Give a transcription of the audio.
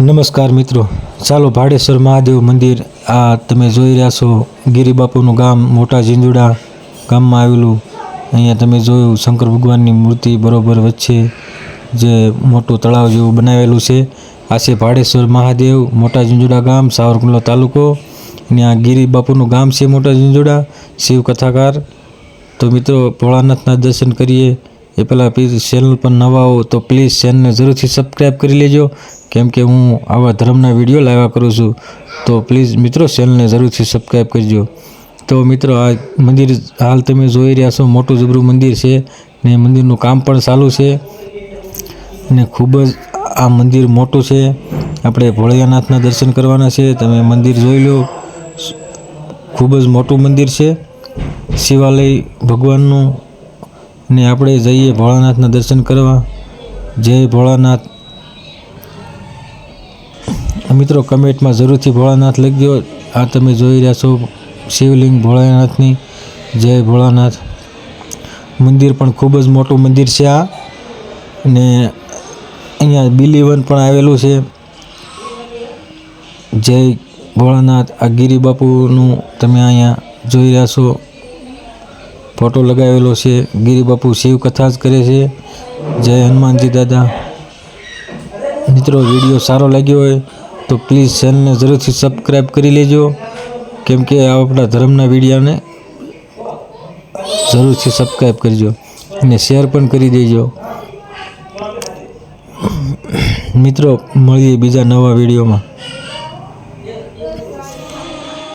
નમસ્કાર મિત્રો. ચાલો ભાડેશ્વર મહાદેવ મંદિર, આ તમે જોઈ રહ્યા છો. ગિરિબાપુનું ગામ, મોટા ઝીંઝુડા ગામમાં આવેલું. અહીંયા તમે જોયું, શંકર ભગવાનની મૂર્તિ બરોબર વચ્ચે જે મોટું તળાવ જેવું બનાવેલું છે. આ છે ભાડેશ્વર મહાદેવ, મોટા ઝીંઝુડા ગામ, સાવરકુંડલા તાલુકો. અને આ ગિરિબાપુનું ગામ છે મોટા ઝીંઝુડા શિવ કથાકાર. તો મિત્રો, ભોળાનાથના દર્શન કરીએ. એ પહેલાં પ્લીઝ ચેનલ પર નવા હો તો પ્લીઝ ચેનલને જરૂરથી સબસ્ક્રાઈબ કરી લેજો. કેમ કે હું આવા ધર્મના વીડિયો લાવ્યા કરું છું, તો પ્લીઝ મિત્રો ચેનલને જરૂરથી સબસ્ક્રાઈબ કરજો. તો મિત્રો, આ મંદિર હાલ તમે જોઈ રહ્યા છો, મોટું જબરું મંદિર છે ને મંદિરનું કામ પણ ચાલુ છે ને ખૂબ જ આ મંદિર મોટું છે. આપણે ભોળિયાનાથના દર્શન કરવાના છે, તમે મંદિર જોઈ લો. ખૂબ જ મોટું મંદિર છે. શિવાલય ભગવાનનું. ને આપણે જઈએ ભોળાનાથના દર્શન કરવા. જય ભોળાનાથ. મિત્રો કમેન્ટમાં જરૂરથી ભોળાનાથ લખજો. આ તમે જોઈ રહ્યા છો શિવલિંગ ભોળાનાથની. જય ભોળાનાથ. મંદિર પણ ખૂબ જ મોટું મંદિર છે આ. અને અહીંયા બિલીવન પણ આવેલું છે. જય ભોળાનાથ. આ ગિરિબાપુનું તમે અહીંયા જોઈ રહ્યા છો. ફોટો લગાવેલો છે. ગિરિબાપુ શિવ કથા જ કરે છે. જય હનુમાનજી દાદા. મિત્રો, વીડિયો સારો લાગ્યો હોય તો પ્લીઝ ચેનલને જરૂરથી સબસ્ક્રાઈબ કરી લેજો. કેમ કે આપણા ધર્મના વિડીયાને જરૂરથી સબસ્ક્રાઈબ કરજો અને શેર પણ કરી દેજો. મિત્રો, મળીએ બીજા નવા વિડીયોમાં.